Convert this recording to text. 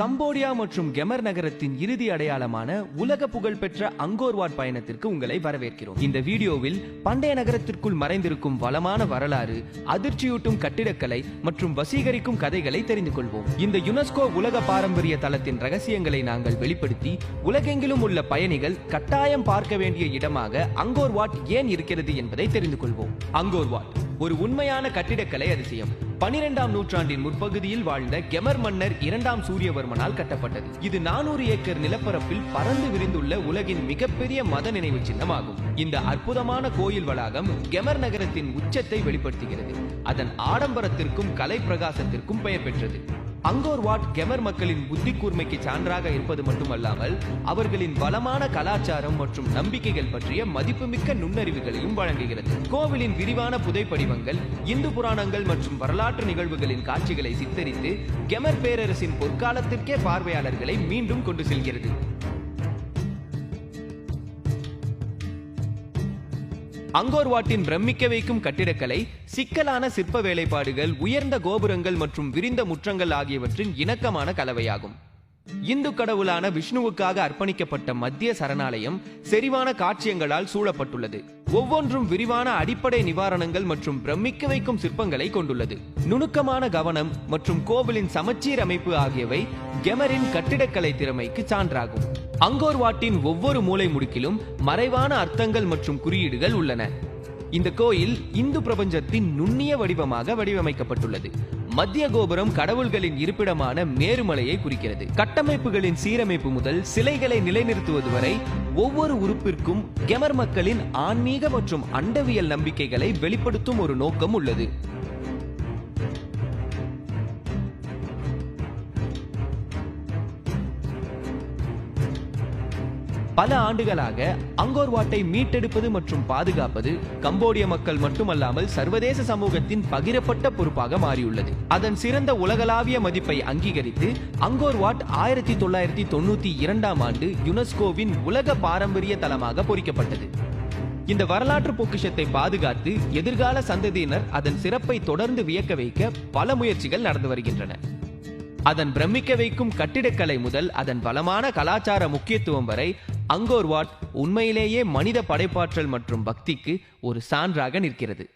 Cambodia மற்றும் Khmer நகரத்தின் இறுதி அடையாளமான உலக புகழ்பெற்ற அங்கோர்வாட் பயணத்திற்கு உங்களை வரவேற்கிறோம். இந்த வீடியோவில் பண்டைய நகரத்திற்குள் மறைந்திருக்கும் வளமான வரலாறு அதிர்ச்சியூட்டும் கட்டிடக்கலை மற்றும் வசீகரிக்கும் கதைகளை தெரிந்து கொள்வோம். இந்த யுனெஸ்கோ உலக பாரம்பரிய தளத்தின் ரகசியங்களை நாங்கள் வெளிப்படுத்தி உலகெங்கிலும் உள்ள பயணிகள் கட்டாயம் பார்க்க வேண்டிய இடமாக அங்கோர்வாட் ஏன் இருக்கிறது என்பதை தெரிந்து கொள்வோம். அங்கோர்வாட் ஒரு உண்மையான கட்டிடக்கலை அதிசயம். பனிரெண்டாம் நூற்றாண்டின் முற்பகுதியில் வாழ்ந்த கெமர் மன்னர் இரண்டாம் சூரியவர்மனால் கட்டப்பட்டது. இது நானூறு ஏக்கர் நிலப்பரப்பில் பறந்து விரிந்துள்ள உலகின் மிகப்பெரிய மத நினைவு சின்னமாகும். இந்த அற்புதமான கோயில் வளாகம் கெமர் நகரத்தின் உச்சத்தை வெளிப்படுத்துகிறது. அதன் ஆடம்பரத்திற்கும் கலை பிரகாசத்திற்கும் பெயர் பெற்றது. அங்கோர் வாட் கெமர் மக்களின் புத்தி கூர்மைக்கு சான்றாக இருப்பது மட்டுமல்லாமல் அவர்களின் வளமான கலாச்சாரம் மற்றும் நம்பிக்கைகள் பற்றிய மதிப்புமிக்க நுண்ணறிவுகளையும் வழங்குகிறது. கோவிலின் விரிவான புதைப்படிவங்கள் இந்து புராணங்கள் மற்றும் வரலாற்று நிகழ்வுகளின் காட்சிகளை சித்தரித்து கெமர் பேரரசின் பொற்காலத்திற்கே பார்வையாளர்களை மீண்டும் கொண்டு செல்கிறது. அங்கோர் வாட்டின் பிரமிக்க வைக்கும் கட்டிடக்கலை சிக்கலான சிற்ப வேலைப்பாடுகள் உயர்ந்த கோபுரங்கள் மற்றும் விரிந்த முற்றங்கள் ஆகியவற்றின் இணக்கமான கலவையாகும். இந்து கடவுளான விஷ்ணுவுக்காக அர்ப்பணிக்கப்பட்ட மத்திய சரணாலயம் செறிவான காட்சியங்களால் சூழப்பட்டுள்ளது. ஒவ்வொன்றும் விரிவான அடிப்படை நிவாரணங்கள் மற்றும் பிரமிக்க வைக்கும் சிற்பங்களை கொண்டுள்ளது. நுணுக்கமான கவனம் மற்றும் கோவிலின் சமச்சீர் அமைப்பு ஆகியவை கெமரின் கட்டிடக்கலை திறமைக்கு சான்றாகும். அங்கோர் வாட்டின் ஒவ்வொரு மூலை முடுக்கிலும் மறைவான அர்த்தங்கள் மற்றும் குறியீடுகள் உள்ளன. இந்த கோயில் இந்து பிரபஞ்சத்தின் நுண்ணிய வடிவமாக வடிவமைக்கப்பட்டுள்ளது. மத்திய கோபுரம் கடவுள்களின் இருப்பிடமான மேருமலையை குறிக்கிறது. கட்டமைப்புகளின் சீரமைப்பு முதல் சிலைகளை நிலைநிறுத்துவது வரை ஒவ்வொரு உறுப்பிற்கும் கெமர் மக்களின் ஆன்மீக மற்றும் அண்டவியல் நம்பிக்கைகளை வெளிப்படுத்தும் ஒரு நோக்கம் உள்ளது. பல ஆண்டுகளாக அங்கோர் வாட்டை மீட்டெடுப்பது மற்றும் பாதுகாப்பது கம்போடிய மக்கள் மட்டுமல்லாமல் சர்வதேச சமூகத்தின் பகிரப்பட்ட பொறுப்பாக மாறியுள்ளது. அதன் சிறந்த உலகளாவிய மதிப்பை அங்கீகரித்து அங்கோர் வாட் ஆயிரத்தி தொள்ளாயிரத்தி தொண்ணூத்தி இரண்டாம் ஆண்டு யுனெஸ்கோவின் உலக பாரம்பரிய தலமாக பொறிக்கப்பட்டது. இந்த வரலாற்று பொக்கிஷத்தை பாதுகாத்து எதிர்கால சந்ததியினர் அதன் சிறப்பை தொடர்ந்து வியக்க வைக்க பல முயற்சிகள் நடந்து வருகின்றன. அதன் பிரமிக்க வைக்கும் கட்டிடக்கலை முதல் அதன் வளமான கலாச்சார முக்கியத்துவம் வரை அங்கோர்வாட் உண்மையிலேயே மனித படைப்பாற்றல் மற்றும் பக்திக்கு ஒரு சான்றாக நிற்கிறது.